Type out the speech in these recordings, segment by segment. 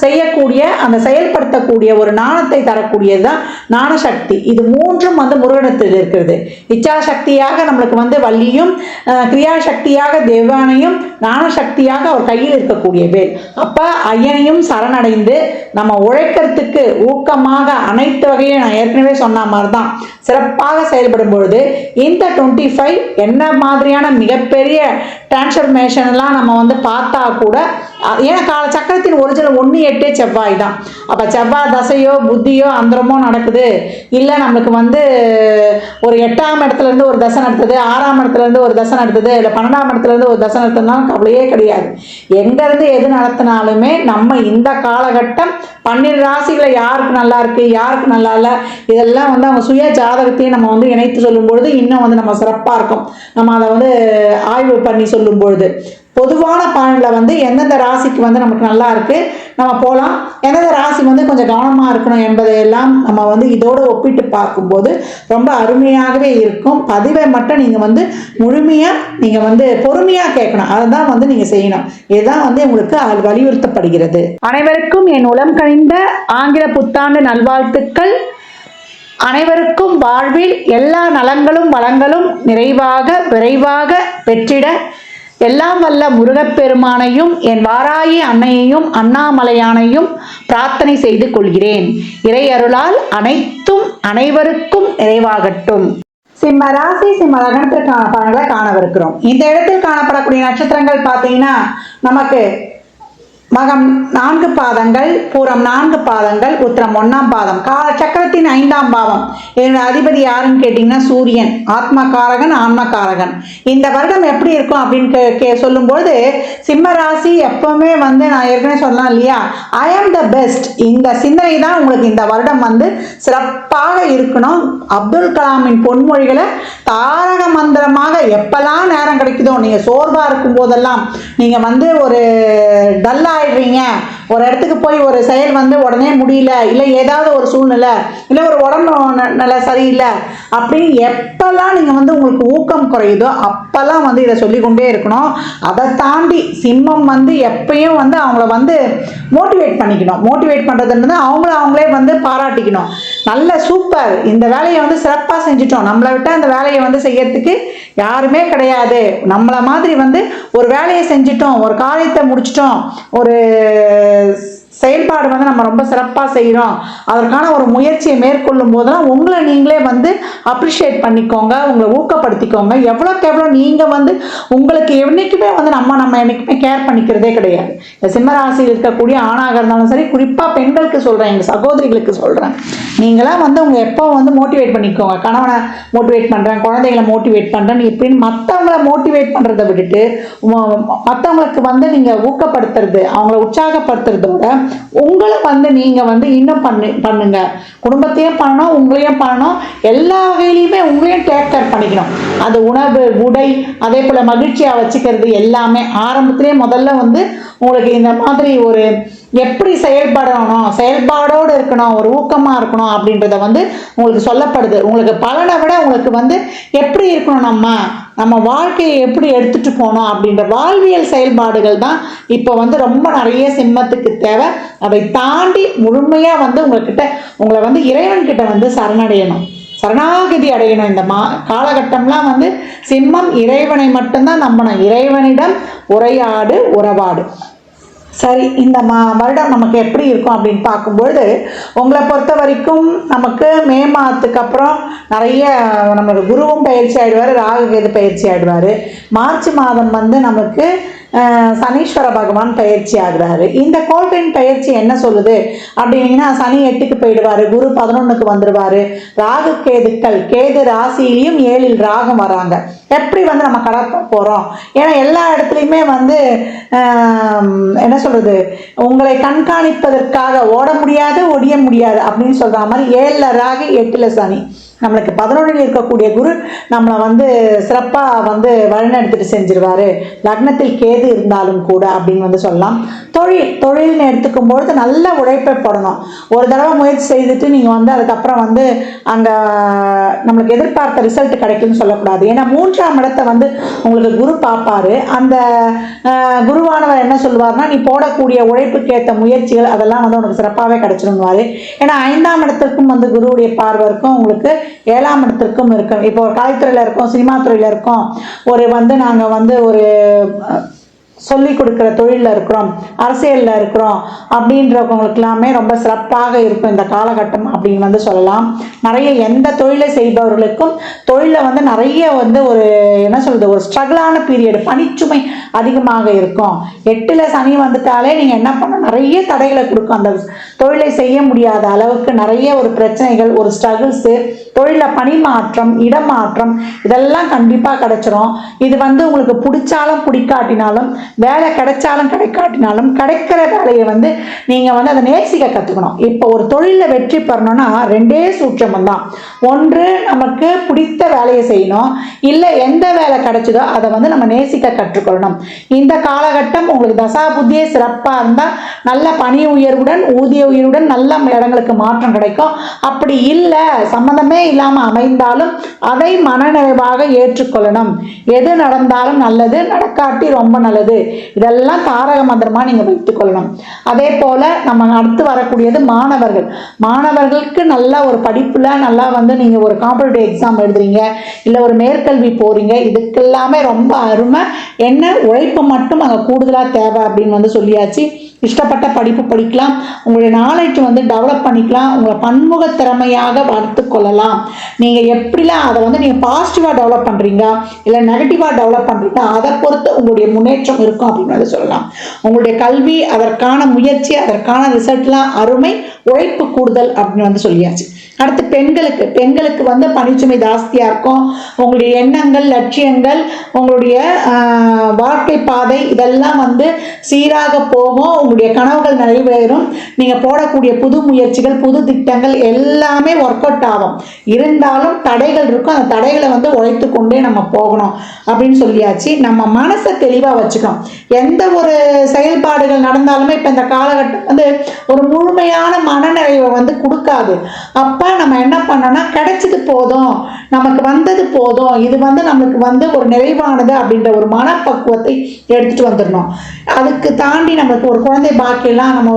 செய்யக்கூடிய அந்த செயல்படுத்தக்கூடிய ஒரு நாணத்தை தரக்கூடியது தான் ஞானசக்தி. இது மூன்றும் வந்து முருகனத்தில் இருக்கிறது இச்சாசக்தியாக நம்மளுக்கு வந்து வள்ளியும் அஹ், கிரியாசக்தியாக தேவானையும் ஞானசக்தியாக அவர் கையில் இருக்கக்கூடிய வேல். அப்போ ஐயனையும் சரணடைந்து நம்ம உழைக்கிறதுக்கு ஊக்கமாக அனைத்து வகையும் நான் ஏற்கனவே சொன்ன மாதிரி தான் சிறப்பாக செயல்படும் பொழுது இந்த டுவெண்ட்டி ஃபைவ் என்ன மாதிரியான மிகப்பெரிய டிரான்ஸ்ஃபர்மேஷன்லாம் நம்ம வந்து பார்த்தா கூட ஏன்னா கால சக்கரத்தின் ஒரிஜினல் ஒன்று எட்டே செவ்வாய் தான். அப்போ செவ்வாய் தசையோ புத்தியோ அந்தரமோ நடக்குது. இல்லை நம்மளுக்கு வந்து ஒரு எட்டாம் இடத்துலேருந்து ஒரு தசை நடத்துது ஆறாம் இடத்துலேருந்து ஒரு தசை நடத்துது இல்லை பன்னெண்டாம் இடத்துலேருந்து ஒரு தசை நடத்துனாலும் கவலையே கிடையாது. எங்கேருந்து எது நடத்தினாலுமே நம்ம இந்த காலகட்டம் பன்னிரு ராசிகளை யாருக்கு நல்லா இருக்குது யாருக்கு நல்லா இல்லை இதெல்லாம் வந்து அவங்க சுய ஜாதகத்தையும் நம்ம வந்து இணைத்து சொல்லும் பொழுது இன்னும் வந்து நம்ம சிறப்பாக இருக்கும். நம்ம அதை வந்து ஆய்வு பண்ணி சொல்லும் பொழுது பொதுவான பலனில் வந்து எந்தெந்த ராசிக்கு வந்து நமக்கு நல்லா இருக்கு நம்ம போகலாம் எந்தெந்த ராசி வந்து கொஞ்சம் கவனமாக இருக்கணும் என்பதையெல்லாம் நம்ம வந்து இதோடு ஒப்பிட்டு பார்க்கும்போது ரொம்ப அருமையாகவே இருக்கும். பதிவை மட்டும் நீங்கள் வந்து முழுமையாக நீங்கள் வந்து பொறுமையாக கேட்கணும். அதை தான் வந்து நீங்கள் செய்யணும். இதுதான் வந்து உங்களுக்கு வலியுறுத்தப்படுகிறது. அனைவருக்கும் என் உளம் கழிந்த ஆங்கில புத்தாண்டு நல்வாழ்த்துக்கள். அனைவருக்கும் வாழ்வில் எல்லா நலங்களும் வளங்களும் நிறைவாக விரைவாக பெற்றிட எல்லாம் வல்ல முருகப்பெருமானையும் என் வாராயி அன்னையையும் அண்ணாமலையானையும் பிரார்த்தனை செய்து கொள்கிறேன். இறை அருளால் அனைத்தும் அனைவருக்கும் நிறைவாகட்டும். சிம்ம ராசி சிம்ம லக்னத்திற்கான பலன்களை காணவிருக்கிறோம். இந்த இடத்தில் காணப்படக்கூடிய நட்சத்திரங்கள் பார்த்தீங்கன்னா நமக்கு மகம் நான்கு பாதங்கள் பூரம் நான்கு பாதங்கள் உத்திரம் ஒன்றாம் பாதம். கால சக்கரத்தின் ஐந்தாம் பாவம். என்னுடைய அதிபதி யாருன்னு கேட்டிங்கன்னா சூரியன். ஆத்மகாரகன் ஆன்மகாரகன். இந்த வருடம் எப்படி இருக்கும் அப்படின்னு கே சொல்லும்போது சிம்ம ராசி எப்பவுமே வந்து நான் ஏற்கனவே சொல்லலாம் இல்லையா? ஐ ஆம் த பெஸ்ட் இந்த சிந்தனை தான் உங்களுக்கு இந்த வருடம் வந்து சிறப்பாக இருக்கணும். அப்துல் கலாமின் பொன்மொழிகளை தாரக மந்திரமாக எப்பெல்லாம் நேரம் கிடைக்குதோ நீங்கள் சோர்வாக இருக்கும் போதெல்லாம் நீங்கள் வந்து ஒரு டல்லாக ஆயிடுறீங்க ஒரு இடத்துக்கு போய் ஒரு செயல் வந்து உடனே முடியல இல்லை ஏதாவது ஒரு சூழ்நிலை இல்லை ஒரு உடம்பு நிலை சரியில்லை அப்படின்னு எப்பெல்லாம் நீங்கள் வந்து உங்களுக்கு ஊக்கம் குறையுதோ அப்போல்லாம் வந்து இதை சொல்லிக்கொண்டே இருக்கணும். அதை தாண்டி சிம்மம் வந்து எப்பயும் வந்து அவங்கள வந்து மோட்டிவேட் பண்ணிக்கணும். மோட்டிவேட் பண்ணுறதுன்றது அவங்கள அவங்களே வந்து பாராட்டிக்கணும். நல்ல சூப்பர் இந்த வேலையை வந்து சிறப்பாக செஞ்சுட்டோம். நம்மளை விட்டு அந்த வேலையை வந்து செய்யறதுக்கு யாருமே கிடையாது. நம்மளை மாதிரி வந்து ஒரு வேலையை செஞ்சிட்டோம். ஒரு காரியத்தை முடிச்சிட்டோம். ஒரு Is. செயல்பாடு வந்து நம்ம ரொம்ப சிறப்பாக செய்கிறோம் அதற்கான ஒரு முயற்சியை மேற்கொள்ளும் போதெல்லாம் உங்களை நீங்களே வந்து அப்ரிஷியேட் பண்ணிக்கோங்க உங்களை ஊக்கப்படுத்திக்கோங்க. எவ்வளோக்கு எவ்வளோ நீங்கள் வந்து உங்களுக்கு என்றைக்குமே வந்து நம்ம நம்ம என்றைக்குமே கேர் பண்ணிக்கிறதே கிடையாது. இந்த சிம்மராசியில் இருக்கக்கூடிய ஆணாக இருந்தாலும் சரி குறிப்பாக பெண்களுக்கு சொல்கிறேன் எங்கள் சகோதரிகளுக்கு சொல்கிறேன் நீங்களாம் வந்து உங்கள் எப்போ வந்து மோட்டிவேட் பண்ணிக்கோங்க. கணவனை மோட்டிவேட் பண்ணுறேன் குழந்தைகளை மோட்டிவேட் பண்ணுறேன் இப்படின்னு மற்றவங்கள மோட்டிவேட் பண்ணுறதை விட்டுட்டு மற்றவங்களுக்கு வந்து நீங்கள் ஊக்கப்படுத்துறது அவங்கள உற்சாகப்படுத்துறதோட உங்களை வந்து நீங்கள் வந்து இன்னும் பண்ணு பண்ணுங்க. குடும்பத்தையும் பண்ணணும் உங்களையும் பண்ணணும். எல்லா வகையிலையுமே உங்களையும் டேக் கேர் பண்ணிக்கணும். அது உணவு உடை அதே போல் மகிழ்ச்சியாக வச்சுக்கிறது எல்லாமே. ஆரம்பத்திலே முதல்ல வந்து உங்களுக்கு இந்த மாதிரி ஒரு எப்படி செயல்படணும் செயல்பாடோடு இருக்கணும் ஒரு ஊக்கமாக இருக்கணும் அப்படின்றத வந்து உங்களுக்கு சொல்லப்படுது. உங்களுக்கு பலனை விட உங்களுக்கு வந்து எப்படி இருக்கணும் நம்ம? நம்ம வாழ்க்கையை எப்படி எடுத்துட்டு போகணும் அப்படின்ற வாழ்வியல் செயல்பாடுகள் தான் இப்போ வந்து ரொம்ப நிறைய சிம்மத்துக்கு தேவை. அதை தாண்டி முழுமையாக வந்து உங்கள்கிட்ட உங்களை வந்து இறைவன்கிட்ட வந்து சரணடையணும். சரணாகதி அடையணும். இந்த மா காலகட்டம்லாம் வந்து சிம்மம் இறைவனை மட்டும்தான் நம்பணும். இறைவனிடம் உரையாடு உறவாடு. சரி இந்த மா வருடம் நமக்கு எப்படி இருக்கும் அப்படின்னு பார்க்கும்பொழுது உங்களை பொறுத்த வரைக்கும் நமக்கு மே மாதத்துக்கு அப்புறம் நிறைய நம்மளோட குருவும் பயிற்சி ஆயிடுவார் ராகு கேது பயிற்சி ஆகிடுவார் மார்ச் மாதம் வந்து நமக்கு சனீஸ்வர பகவான் பயிற்சி ஆகுறாரு. இந்த கோள்களின் பயிற்சி என்ன சொல்லுது? அப்படின்னீங்கன்னா சனி எட்டுக்கு போயிடுவார் குரு பதினொன்றுக்கு வந்துடுவார். ராகு கேதுக்கள் கேது ராசியிலையும் ஏழில் ராகம் வராங்க. எப்படி வந்து நம்ம கடக்க போகிறோம் ஏன்னா எல்லா இடத்துலையுமே வந்து என்ன சொல்கிறது உங்களை கண்காணிப்பதற்காக ஓட முடியாது ஒடிய முடியாது அப்படின்னு சொல்கிற மாதிரி ஏழில் ராகு எட்டில் சனி. நம்மளுக்கு பதினொன்றில் இருக்கக்கூடிய குரு நம்மளை வந்து சிறப்பாக வந்து வழிநடத்திட்டு செஞ்சிருவார். லக்னத்தில் கேது இருந்தாலும் கூட அப்படின்னு வந்து சொல்லலாம். தொழில் தொழில்னு எடுத்துக்கும் பொழுது நல்ல உழைப்பை போடணும். ஒரு தடவை முயற்சி செய்துட்டு நீங்கள் வந்து அதுக்கப்புறம் வந்து அந்த நம்மளுக்கு எதிர்பார்த்த ரிசல்ட் கிடைக்கும்னு சொல்லக்கூடாது. ஏன்னா மூன்றாம் இடத்தை வந்து உங்களுக்கு குரு பார்ப்பாரு. அந்த குருவானவர் என்ன சொல்லுவார்னா நீ போடக்கூடிய உழைப்புக்கு ஏற்ற முயற்சிகள் அதெல்லாம் வந்து உனக்கு சிறப்பாகவே கிடைச்சிருவாரு ஏன்னா ஐந்தாம் இடத்திற்கும் வந்து குருவுடைய பார்வை இருக்கும் உங்களுக்கு ஏழாம் இடத்திற்கும் இருக்கும். இப்போ ஒரு கலைத்துறையில் இருக்கோம் சினிமா துறையில் இருக்கோம். ஒரு வந்து நாங்கள் வந்து ஒரு சொல்லி கொடுக்குற தொழிலில் இருக்கிறோம் அரசியலில் இருக்கிறோம் அப்படின்றவங்களுக்கு எல்லாமே ரொம்ப சிறப்பாக இருக்கும் இந்த காலகட்டம் அப்படின்னு வந்து சொல்லலாம். நிறைய எந்த தொழிலை செய்பவர்களுக்கும் தொழிலில் வந்து நிறைய வந்து ஒரு என்ன சொல்கிறது ஒரு ஸ்ட்ரகிளான பீரியட் பணிச்சுமை அதிகமாக இருக்கும். எட்டில் சனி வந்துட்டாலே நீங்கள் என்ன பண்ணணும்? நிறைய தடைகளை கொடுக்கும். அந்த தொழிலை செய்ய முடியாத அளவுக்கு நிறைய ஒரு பிரச்சனைகள் ஒரு ஸ்ட்ரகிள்ஸு தொழிலில் பணிமாற்றம் இடமாற்றம் இதெல்லாம் கண்டிப்பாக கிடைச்சிரும். இது வந்து உங்களுக்கு பிடிச்சாலும் பிடிக்காட்டினாலும் வேலை கிடைச்சாலும் கிடைக்காட்டினாலும் கிடைக்கிற வேலையை வந்து நீங்கள் வந்து அதை நேசிக்க கற்றுக்கணும் இப்போ ஒரு தொழிலில் வெற்றி பெறணும்னா ரெண்டே சூட்சமம் தான். ஒன்று நமக்கு பிடித்த வேலையை செய்யணும். இல்லை எந்த வேலை கிடைச்சதோ அதை வந்து நம்ம நேசிக்க கற்றுக்கொள்ளணும். இந்த காலகட்டம் உங்களுக்கு தசா புத்தியே சிறப்பாக இருந்தால் நல்ல பணி உயர்வுடன் ஊதிய உயர்வுடன் நல்ல இடங்களுக்கு மாற்றம் கிடைக்கும். அப்படி இல்லை சம்மந்தமே இல்லாமல் அமைந்தாலும் அதை மனநிறைவாக ஏற்றுக்கொள்ளணும். எது நடந்தாலும் நல்லது நடக்காட்டி ரொம்ப நல்லது. இதெல்லாம் தாரக மந்திரமாக நீங்கள் வைத்துக்கொள்ளணும். அதே போல் நம்ம அடுத்து வரக்கூடியது மாணவர்கள். மாணவர்களுக்கு நல்ல ஒரு படிப்பில் நல்லா வந்து நீங்கள் ஒரு காம்படிட்டிவ் எக்ஸாம் எழுதுறீங்க இல்லை ஒரு மேற்கல்வி போகிறீங்க இதுக்கெல்லாமே ரொம்ப அருமை. என்ன உழைப்பு மட்டும் அங்கே கூடுதலாக தேவை அப்படின்னு வந்து சொல்லியாச்சு. இஷ்டப்பட்ட படிப்பு படிக்கலாம். உங்களுடைய நாலேஜ் வந்து டெவலப் பண்ணிக்கலாம். உங்களை பன்முக திறமையாக வளர்த்து கொள்ளலாம். நீங்கள் எப்படிலாம் அதை வந்து நீங்கள் பாசிட்டிவாக டெவலப் பண்ணுறீங்க இல்லை நெகட்டிவாக டெவலப் பண்ணுறீங்க அதை பொறுத்து உங்களுடைய முன்னேற்றம் இருக்கும் அப்படின்னு சொல்லலாம். உங்களுடைய கல்வி அதற்கான முயற்சி அதற்கான ரிசல்ட்லாம் அருமை உழைப்பு கூடுதல் அப்படின்னு வந்து சொல்லியாச்சு. அடுத்து பெண்களுக்கு பெண்களுக்கு வந்து பணிச்சுமை ஜாஸ்தியாக இருக்கும். உங்களுடைய எண்ணங்கள் லட்சியங்கள் உங்களுடைய வாழ்க்கை பாதை இதெல்லாம் வந்து சீராக போகும். உங்களுடைய கனவுகள் நிறைவேறும். நீங்கள் போடக்கூடிய புது முயற்சிகள் புது திட்டங்கள் எல்லாமே ஒர்க் அவுட் ஆகும். இருந்தாலும் தடைகள் இருக்கும். அந்த தடைகளை வந்து உழைத்து கொண்டே நம்ம போகணும். அப்படின்னு சொல்லியாச்சு. நம்ம மனசை தெளிவாக வச்சுக்கணும். எந்த ஒரு செயல்பாடுகள் நடந்தாலுமே இப்போ இந்த காலகட்டம் வந்து ஒரு முழுமையான மனநிறைவை வந்து கொடுக்காது. அப்போ அப்போ நம்ம என்ன பண்ணோம்னா கிடைச்சது போதும். நமக்கு வந்தது போதும். இது வந்து நமக்கு வந்து ஒரு நிறைவானது அப்படின்ற ஒரு மனப்பக்குவத்தை எடுத்துட்டு வந்துடணும். அதுக்கு தாண்டி நமக்கு ஒரு குழந்தை பாக்கியெல்லாம் நம்ம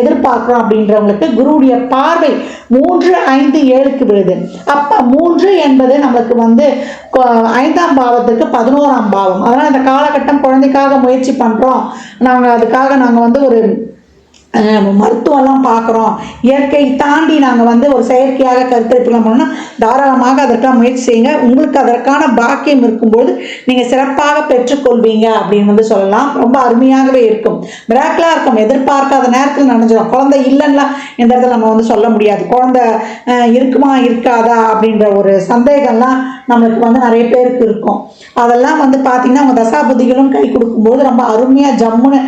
எதிர்பார்க்குறோம் அப்படின்றவங்களுக்கு குருவுடைய பார்வை மூன்று ஐந்து ஏழுக்கு விழுது. அப்போ மூன்று என்பது நம்மளுக்கு வந்து ஐந்தாம் பாவத்துக்கு பதினோராம் பாவம். அதனால் இந்த காலகட்டம் குழந்தைக்காக முயற்சி பண்ணுறோம் நாங்கள் அதுக்காக நாங்கள் வந்து ஒரு மருத்துவம்லாம் பார்க்குறோம். இயற்கை தாண்டி நாங்கள் வந்து ஒரு செயற்கையாக கருத்தரிப்புலாம் பண்ணோம்னா தாராளமாக அதற்கான முயற்சி செய்யுங்க. உங்களுக்கு அதற்கான பாக்கியம் இருக்கும்போது நீங்கள் சிறப்பாக பெற்றுக்கொள்வீங்க அப்படின்னு வந்து சொல்லலாம். ரொம்ப அருமையாகவே இருக்கும். மிராக்கலாக இருக்கும். எதிர்பார்க்காத நேரத்தில் நினைஞ்சிடும் குழந்தை இல்லைன்னா இந்த இடத்துல நம்ம வந்து சொல்ல முடியாது. குழந்தை இருக்குமா இருக்காதா அப்படின்ற ஒரு சந்தேகம்லாம் நம்மளுக்கு வந்து நிறைய பேருக்கு இருக்கும். அதெல்லாம் வந்து பார்த்திங்கன்னா அவங்க தசாபுதிகளும் கை கொடுக்கும்போது ரொம்ப அருமையாக ஜம்முன்னு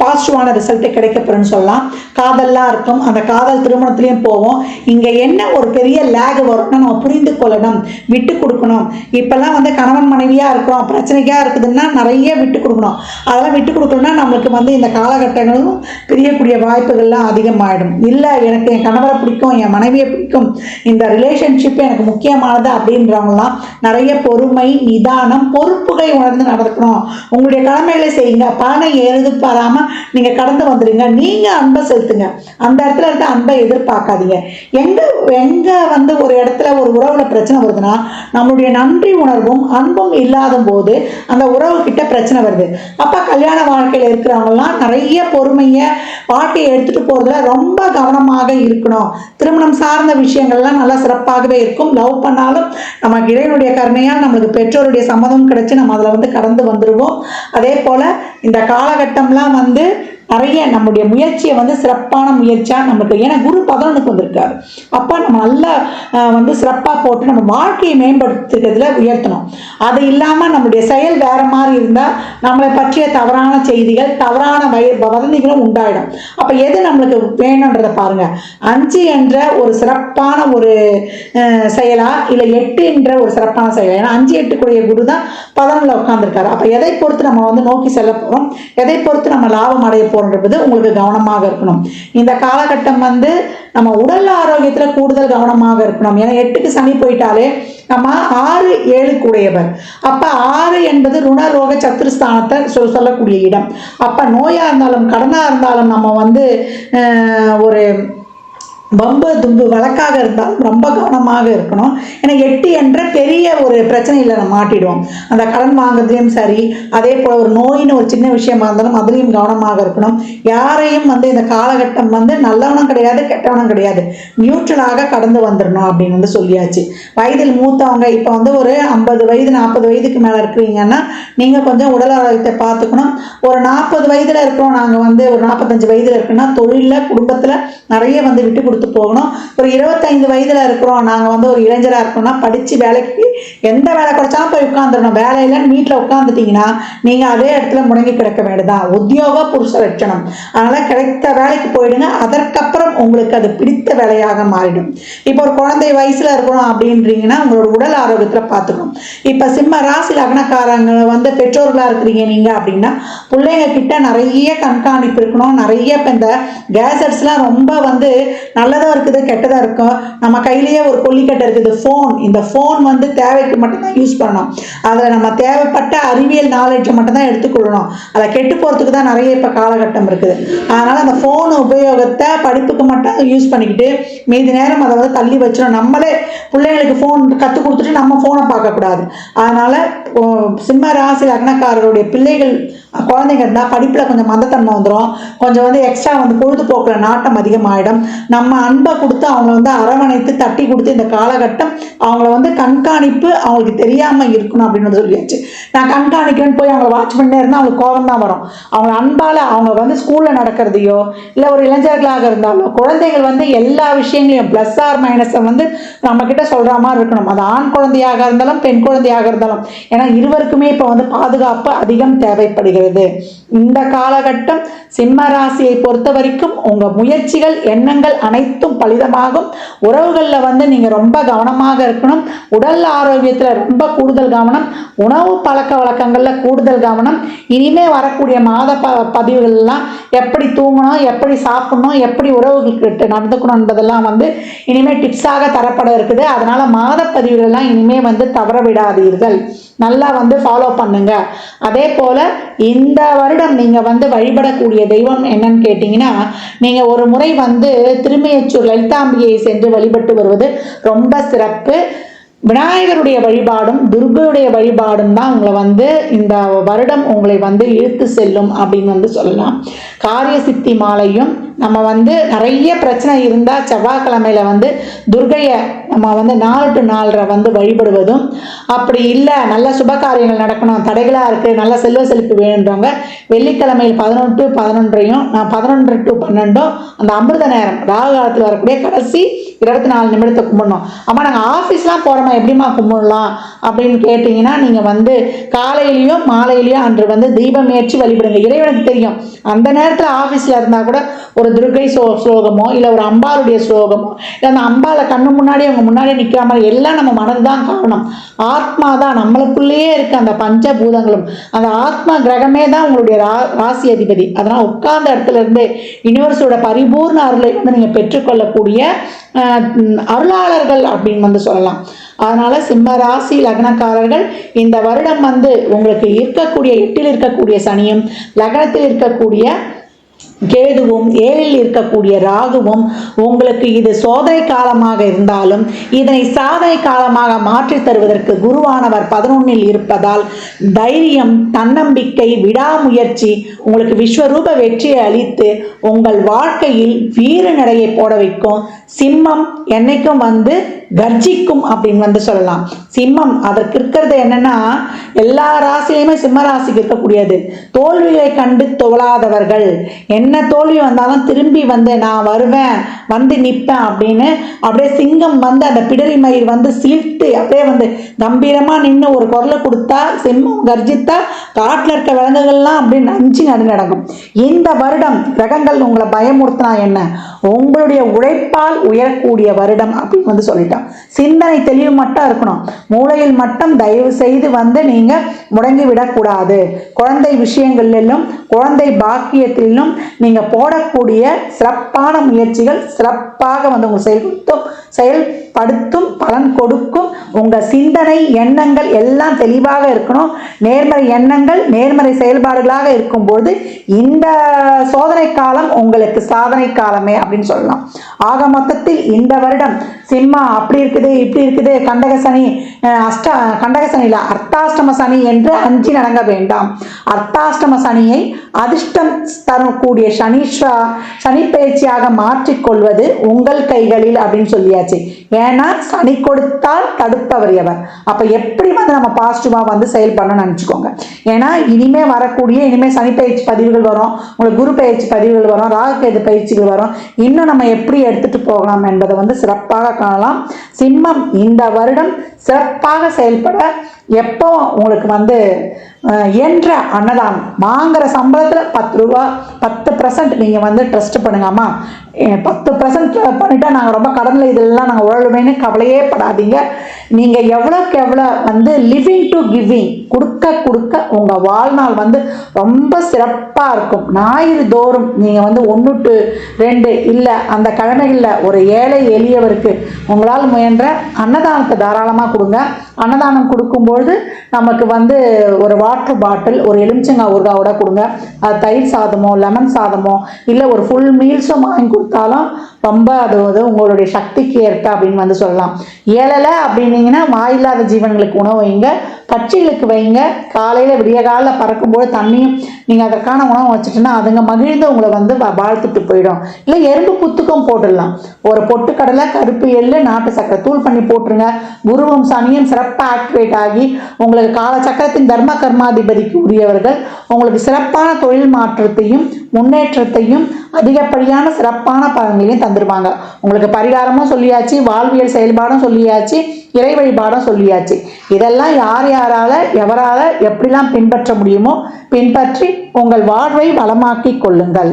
பாசிட்டிவான ரிசல்ட்டு கிடைக்கப்பெறும்னு சொல்லலாம். காதல்லாம் இருக்கும் அந்த காதல் திருமணத்துலேயும் போவோம். இங்கே என்ன ஒரு பெரிய லேக் வரும்னா நம்ம புரிந்து கொள்ளணும். விட்டு கொடுக்கணும். இப்போல்லாம் வந்து கணவன் மனைவியாக இருக்கிறோம். பிரச்சனைக்காக இருக்குதுன்னா நிறைய விட்டு கொடுக்கணும். அதெல்லாம் விட்டு கொடுக்கணும்னா நம்மளுக்கு வந்து இந்த காலகட்டங்களும் பிரியக்கூடிய வாய்ப்புகள்லாம் அதிகமாகிடும் இல்லை எனக்கு என் கணவரை பிடிக்கும் என் மனைவியை பிடிக்கும். இந்த ரிலேஷன்ஷிப் எனக்கு முக்கியமானது அப்படின்றவங்களாம் நிறைய பொறுமை நிதானம் பொறுப்புகளை உணர்ந்து நடக்கணும் உங்களுடைய கடமைகளை செய்யுங்க. பலனை எதிர்பாராம நீங்க கடந்து வந்துடுங்க. நீங்க அன்பை செலுத்துங்க. அந்த இடத்துல இருக்க அன்பை எதிர்பார்க்காதீங்க. எங்க எங்க வந்து ஒரு இடத்துல ஒரு உறவுல பிரச்சனை வருதுன்னா நம்மளுடைய நன்றி உணர்வும் அன்பும் இல்லாத போது அந்த உறவு கிட்ட பிரச்சனை வருது. அப்ப கல்யாண வாழ்க்கையில இருக்கிறவங்கலாம் நிறைய பொறுமையை பாட்டியை எடுத்துட்டு போறதுல ரொம்ப கவனமாக இருக்கணும். திருமணம் சார்ந்த விஷயங்கள்லாம் நல்லா சிறப்பாகவே இருக்கும். லவ் பண்ணாலும் நமக்கு இறைவனுடைய கருணையால் நம்மளுக்கு பெற்றோருடைய சம்மதம் கிடைச்சு நம்ம அதில் வந்து கடந்து வந்துடுவோம் அதே போல் இந்த காலகட்டம்லாம் வந்து வந்து நிறைய நம்முடைய முயற்சியை வந்து சிறப்பான முயற்சியாக நம்மளுக்கு ஏன்னா குரு பதினொன்றுக்கு வந்திருக்காரு. அப்போ நம்ம நல்லா வந்து சிறப்பாக போட்டு நம்ம வாழ்க்கையை மேம்படுத்துறதுல உயர்த்தணும். அது இல்லாமல் நம்முடைய செயல் வேறு மாதிரி இருந்தால் நம்மளை பற்றிய தவறான செய்திகள் தவறான வய வதந்திகளும் உண்டாயிடும். அப்போ எது நம்மளுக்கு வேணுன்றதை பாருங்க. அஞ்சு என்ற ஒரு சிறப்பான ஒரு செயலா இல்லை எட்டு என்ற ஒரு சிறப்பான செயலா? ஏன்னா அஞ்சு எட்டுக்குரிய குரு தான் பதினொன்றில் உட்காந்துருக்காரு அப்போ எதை பொறுத்து நம்ம வந்து நோக்கி செல்ல போகிறோம் எதை பொறுத்து நம்ம லாபம் அடைய போகிறோன்றது உங்களுக்கு கவனமாக இருக்கணும். இந்த காலகட்டம் வந்து நம்ம உடல் ஆரோக்கியத்தில் கூடுதல் கவனமாக இருக்கணும். ஏன்னா எட்டுக்கு சனி போயிட்டாலே நம்ம ஆறு ஏழுக்கு உடையவர் அப்போ ஆறு என்பது ருணரோக சத்துருஸ்தானத்தை சொல் சொல்லக்கூடிய இடம். அப்போ நோயாக இருந்தாலும் கடனாக இருந்தாலும் நம்ம வந்து ஒரு பம்பு தும்பு வழக்காக இருந்தாலும் ரொம்ப கவனமாக இருக்கணும். ஏன்னா எட்டு என்ற பெரிய ஒரு பிரச்சனையில் நம்ம மாட்டிடுவோம். அந்த கடன் வாங்குறதுலையும் சரி அதே போல் ஒரு நோயின்னு ஒரு சின்ன விஷயமா இருந்தாலும் அதுலேயும் கவனமாக இருக்கணும். யாரையும் வந்து இந்த காலகட்டம் வந்து நல்லவனும் கிடையாது கெட்டவனும் கிடையாது. நியூட்ரலாக கடந்து வந்துடணும் அப்படின்னு வந்து சொல்லியாச்சு. வயதில் மூத்தவங்க இப்போ வந்து ஒரு ஐம்பது வயது நாற்பது வயதுக்கு மேலே இருக்கிறீங்கன்னா நீங்கள் கொஞ்சம் உடல் ஆரோக்கியத்தை பார்த்துக்கணும். ஒரு நாற்பது வயதில் இருக்கிறோம் நாங்கள் வந்து ஒரு நாற்பத்தஞ்சு வயதில் இருக்குன்னா தொழிலில் குடும்பத்தில் நிறைய வந்து விட்டு கொடுத்து போகணும். ஒரு இருபத்தைந்து வயதில் இருக்கிறோம். நாங்கள் வந்து ஒரு இளைஞராக இருக்கோம்னா படித்து வேலைக்கு எந்த வேலை கிடைச்சாலும் போய் உட்காந்துடணும் வேலையில் வீட்டில் உட்காந்துட்டீங்கன்னா நீங்கள் அதே இடத்துல முடங்கி கிடக்க வேண்டியதான் உத்தியோக புருஷ லட்சணம். அதனால் கிடைத்த வேலைக்கு போயிடுங்க. அதற்கப்புறம் உங்களுக்கு அது பிடித்த வேலையாக மாறிடும். இப்போ ஒரு குழந்தை வயசில் இருக்கிறோம் அப்படின்றீங்கன்னா உங்களோட உடல் ஆரோக்கியத்தில் பார்த்துக்கணும் இப்போ சிம்ம ராசி லக்னக்காரங்க வந்து பெற்றோர்களாக இருக்கிறீங்க நீங்கள் அப்படின்னா பிள்ளைங்க கிட்ட நிறைய கண்காணிப்பு இருக்கணும். நிறைய இப்போ இந்த கேசட்ஸ்லாம் ரொம்ப வந்து நல்லதாக இருக்குது கெட்டதாக இருக்கும் நம்ம கையிலேயே ஒரு கொல்லிக்கட்டை இருக்குது ஃபோன் இந்த ஃபோன் வந்து தேவைக்கு மட்டும்தான் யூஸ் பண்ணணும். அதில் நம்ம தேவைப்பட்ட அறிவியல் நாலேஜை மட்டும்தான் எடுத்துக்கொள்ளணும் அதை கெட்டு போகிறதுக்கு தான் நிறைய இப்போ காலகட்டம் இருக்குது. அதனால் அந்த ஃபோன் உபயோகத்தை படிப்புக்கு மட்டும் யூஸ் பண்ணிக்கிட்டு மீதி நேரம் அதை வந்து தள்ளி வச்சிடும் நம்மளே பிள்ளைங்களுக்கு ஃபோன் கற்றுக் கொடுத்துட்டு நம்ம ஃபோனை பார்க்கக்கூடாது அதனால் சிம்ம ராசி லக்னக்காரருடைய பிள்ளைகள் குழந்தைங்க இருந்தால் படிப்பில் கொஞ்சம் மந்தத்தன்மை வந்துடும் கொஞ்சம் வந்து எக்ஸ்ட்ரா வந்து பொழுதுபோக்கில் நாட்டம் அதிகமாகிடும் நம்ம அன்பை கொடுத்து அவங்கள வந்து அரவணைத்து தட்டி கொடுத்து இந்த காலகட்டம் அவங்கள வந்து கண்காணிப்பு அவங்களுக்கு தெரியாமல் இருக்கணும் அப்படின்னு சொல்லியாச்சு. நான் கண்காணிக்கிறேன்னு போய் அவங்கள வாட்ச் பண்ணே இருந்தால் அவங்களுக்கு கோபம் தான் வரும். அவங்க அன்பால் அவங்க வந்து ஸ்கூலில் நடக்கிறதையோ இல்லை ஒரு இளைஞர்களாக இருந்தாலோ குழந்தைகள் வந்து எல்லா விஷயங்களையும் ப்ளஸ் ஆர் மைனஸை வந்து நம்மக்கிட்ட சொல்கிற மாதிரி இருக்கணும். அது ஆண் குழந்தையாக இருந்தாலும் பெண் குழந்தையாக இருந்தாலும். ஏன்னா இருவருக்குமே இப்போ வந்து பாதுகாப்பு அதிகம் தேவைப்படுகிறது. இந்த காலகட்டம் சிம்ம ராசியை பொறுத்த வரைக்கும் உங்கள் முயற்சிகள் எண்ணங்கள் அனைத்தும் பலிதமாகும். உறவுகளில் வந்து நீங்கள் ரொம்ப கவனமாக இருக்கணும். உடல் ஆரோக்கியத்தில் ரொம்ப கூடுதல் கவனம். உணவு பழக்க வழக்கங்களில் கூடுதல் கவனம். இனிமே வரக்கூடிய மாத ப பதிவுகள்லாம் எப்படி தூங்கணும் எப்படி சாப்பிடணும் எப்படி உறவுகள்கிட்ட நடந்துக்கணும் என்பதெல்லாம் வந்து இனிமேல் டிப்ஸாக தரப்பட இருக்குது. அதனால் மாத பதிவுகள்லாம் இனிமே வந்து தவற விடாதீர்கள். நல்லா வந்து ஃபாலோ பண்ணுங்க. அதே போல் இந்த வருடம் நீங்கள் வந்து வழிபடக்கூடிய தெய்வம் என்னன்னு கேட்டிங்கன்னா நீங்கள் ஒரு முறை வந்து திருமையச்சூர் லலிதாம்பிகையை சென்று வழிபட்டு வருவது ரொம்ப சிறப்பு. விநாயகருடைய வழிபாடும் துர்கையுடைய வழிபாடும் தான் உங்களை வந்து இந்த வருடம் உங்களை வந்து இழுத்து செல்லும் அப்படின்னு வந்து சொல்லலாம். காரிய சித்தி மாலையும் நம்ம வந்து நிறைய பிரச்சனை இருந்தால் செவ்வாய்க்கிழமையில வந்து துர்கையை நம்ம வந்து நாலு டு நாலரை வந்து வழிபடுவதும் அப்படி இல்லை நல்ல சுப காரியங்கள் நடக்கணும் தடைகளாக இருக்குது நல்ல செல்வ செழிப்பு வேணுன்றவங்க வெள்ளிக்கிழமையில் பதினொன்று டு பதினொன்றையும் நான் பதினொன்று டு பன்னெண்டும் அந்த அமிர்த நேரம் ராகு காலத்தில் வரக்கூடிய கடைசி இருபத்தி நாலு நிமிடத்தை கும்பிடணும். அம்மா நாங்கள் ஆஃபீஸ்லாம் போகிறோமா எப்படிம்மா கும்பிடலாம்? அப்படின்னு கேட்டிங்கன்னா நீங்கள் வந்து காலையிலையும் மாலையிலையும் அன்று வந்து தீபம் ஏற்றி வழிபடுங்க. இறைவனுக்கு தெரியும். அந்த நேரத்தில் ஆஃபீஸில் இருந்தால் கூட ஒரு துர்கை ஸ்லோகமோ இல்லை ஒரு அம்பாளுடைய ஸ்லோகமோ இல்லை அந்த அம்பாவை கண்ணு முன்னாடி அவங்க முன்னாடி நிற்காம எல்லாம் நம்ம மனது தான் காரணம் ஆத்மா தான் நம்மளுக்குள்ளேயே இருக்க அந்த பஞ்சபூதங்களும். அந்த ஆத்மா கிரகமே தான் உங்களுடைய ரா ராசி அதிபதி. அதனால் உட்கார்ந்த இடத்துல இருந்து யூனிவர்ஸோட பரிபூர்ண அருளை வந்து நீங்கள் பெற்றுக்கொள்ளக்கூடிய அருளாளர்கள் அப்படின்னு வந்து சொல்லலாம். அதனால் சிம்ம ராசி லக்னக்காரர்கள் இந்த வருடம் வந்து உங்களுக்கு இருக்கக்கூடிய எட்டில் இருக்கக்கூடிய சனியும் லக்னத்தில் இருக்கக்கூடிய கேதுவும் ஏழில் இருக்கக்கூடிய ராகுவும் உங்களுக்கு இது சோதனை காலமாக இருந்தாலும் இதனை சாதனை காலமாக மாற்றி தருவதற்கு குருவானவர் பதினொன்னில் இருப்பதால் தைரியம் தன்னம்பிக்கை விடாமுயற்சி உங்களுக்கு விஸ்வரூப வெற்றியை அளித்து உங்கள் வாழ்க்கையில் வீர நடையை போட வைக்கும். சிம்மம் என்னைக்கும் வந்து கர்ஜிக்கும் அப்படின்னு வந்து சொல்லலாம். சிம்மம் அதற்கு இருக்கிறது என்னன்னா எல்லா ராசிலையுமே சிம்ம ராசிக்கு இருக்கக்கூடியது. தோல்வியை கண்டு தொழாதவர்கள் என்ன தோல்வி வந்தாலும் திரும்பி வந்து நான் வருவேன் வந்து நிற்பேன் அப்படின்னு அப்படியே சிங்கம் வந்து அந்த பிடரி மயிர் வந்து சிலிர்த்து அப்படியே வந்து கம்பீரமாக நின்று ஒரு குரலை கொடுத்தா சிம்மம் கர்ஜித்தா காட்டில் இருக்க விலங்குகள்லாம் அப்படியே நஞ்சு நடு நடக்கும். இந்த வருடம் கிரகங்கள் உங்களை பயமுறுத்தினா என்ன? உங்களுடைய உழைப்பால் உயரக்கூடிய வருடம் அப்படின்னு வந்து சொல்லிட்டான். சிந்தனை தெளிவு மட்டும் இருக்கணும். மூளையில் மட்டும் தயவு செய்து வந்து நீங்கள் முடங்கி விடக்கூடாது. குழந்தை விஷயங்களிலும் குழந்தை பாக்கியத்திலும் நீங்கள் போடக்கூடிய சிறப்பான முயற்சிகள் சிறப்பாக வந்து உங்கள் செயல்படுத்தும் படுத்தும் பலன் கொடுக்கும். உங்கள் சிந்தனை எண்ணங்கள் எல்லாம் தெளிவாக இருக்கணும். நேர்மறை எண்ணங்கள் நேர்மறை செயல்பாடுகளாக இருக்கும்போது இந்த சோதனை காலம் உங்களுக்கு சாதனை காலமே அப்படின்னு சொல்லலாம். ஆக மொத்தத்தில் இந்த வருடம் சிம்மா அப்படி இருக்குது இப்படி இருக்குது கண்டக சனி அஹ், அஷ்ட கண்டக சனியில் அர்த்தாஷ்டம சனி என்று அஞ்சி நடங்க வேண்டாம். அர்த்தாஷ்டம சனியை அதிர்ஷ்டம் தரக்கூடிய சனீஸ்வா சனி பயிற்சியாக மாற்றிக்கொள்வது உங்கள் கைகளில் அப்படின்னு சொல்லியாச்சு. ஏன்னா சனி கொடுத்தால் தடுப்பவர் எவர் அப்போ எப்படி வந்து நம்ம பாசிட்டிவாக வந்து செயல்படணும்னு நினச்சிக்கோங்க. ஏன்னா இனிமே வரக்கூடிய இனிமே சனி பயிற்சி பதிவுகள் வரும் உங்களுக்கு குரு பயிற்சி பதிவுகள் வரும் ராகுகேது பயிற்சிகள் வரும். இன்னும் நம்ம எப்படி எடுத்துட்டு போகலாம் என்பதை வந்து சிறப்பாக காணலாம். சிம்மம் இந்த வருடம் சிறப்பாக செயல்பட எப்போ உங்களுக்கு வந்து என்ற அன்னதானம். வாங்குற சம்பளத்தில் பத்து ரூபா பத்து பர்சன்ட் நீங்கள் வந்து ட்ரஸ்ட் பண்ணுங்கம்மா. பத்து பர்சன்ட் பண்ணிட்டா நாங்கள் ரொம்ப கடனில் இதெல்லாம் நாங்கள் உழலுமேனு கவலையே படாதீங்க. நீங்கள் எவ்வளோக்கு எவ்வளோ வந்து லிவிங் டு கிவிங் கொடுக்க கொடுக்க உங்கள் வாழ்நாள் வந்து ரொம்ப சிறப்பாக இருக்கும். ஞாயிறு தோறும் நீங்கள் வந்து ஒன்று டு ரெண்டு இல்லை அந்த கிழமைகளில் ஒரு ஏழை எளியவருக்கு உங்களால் முயன்ற அன்னதானத்தை தாராளமாக கொடுங்க. அன்னதானம் கொடுக்கும்பொழுது நமக்கு வந்து ஒரு வாட்டர் பாட்டில் ஒரு எலுமிச்சங்காய் ஊறுகாவோட கொடுங்க. அது தயிர் சாதமோ லெமன் சாதமோ இல்லை ஒரு ஃபுல் மீல்ஸும் வாங்கி கொடுத்தாலும் ரொம்ப அது வந்து உங்களுடைய சக்திக்கு ஏற்ப அப்படின்னு வந்து சொல்லலாம். ஏழலை அப்படின்னீங்கன்னா வாயில்லாத ஜீவன்களுக்கு உணவு வைங்க. பட்சிகளுக்கு வைங்க. காலையில் விடிய காலில் பறக்கும்போது தண்ணியும் நீங்கள் அதற்கான உணவு வச்சுட்டுன்னா அதுங்க மகிழ்ந்து உங்களை வந்து வாழ்த்துட்டு போயிடும். இல்லை எறும்பு புத்துக்கும் போட்டுடலாம். ஒரு பொட்டுக்கடலை கருப்பு எள்ளு நாட்டு சக்கரை தூள் பண்ணி போட்டுருங்க. குருவம் சனியும் சிறப்பாக ஆக்டிவேட் ஆகி உங்களுக்கு கால சக்கரத்தின் தர்ம கர்மாதிபதிக்கு உரியவர்கள். உங்களுக்கு சிறப்பான தொழில் மாற்றத்தையும் முன்னேற்றத்தையும் அதிகப்படியான சிறப்பான பலன்களையும் தந்துருவாங்க. உங்களுக்கு பரிகாரமும் சொல்லியாச்சு வாழ்வியல் செயல்பாடும் சொல்லியாச்சு இறை வழிபாடும் சொல்லியாச்சு. இதெல்லாம் யார் யாரால எவரால எப்படிலாம் பின்பற்ற முடியுமோ பின்பற்றி உங்கள் வாழ்வை வளமாக்கி கொள்ளுங்கள்.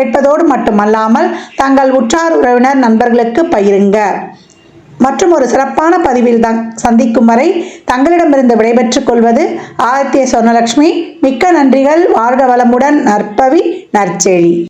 கேட்பதோடு மட்டுமல்லாமல் தங்கள் உற்றார் உறவினர் நண்பர்களுக்கு பகிருங்க. மற்றும் ஒரு சிறப்பான பதிவில் தான் சந்திக்கும் வரை தங்களிடமிருந்து விடைபெற்றுக் கொள்வது ஆதித்ய சொர்ணலட்சுமி மிக்க நன்றிகள். வாழ்க வளமுடன். நற்பவி நற்செழி.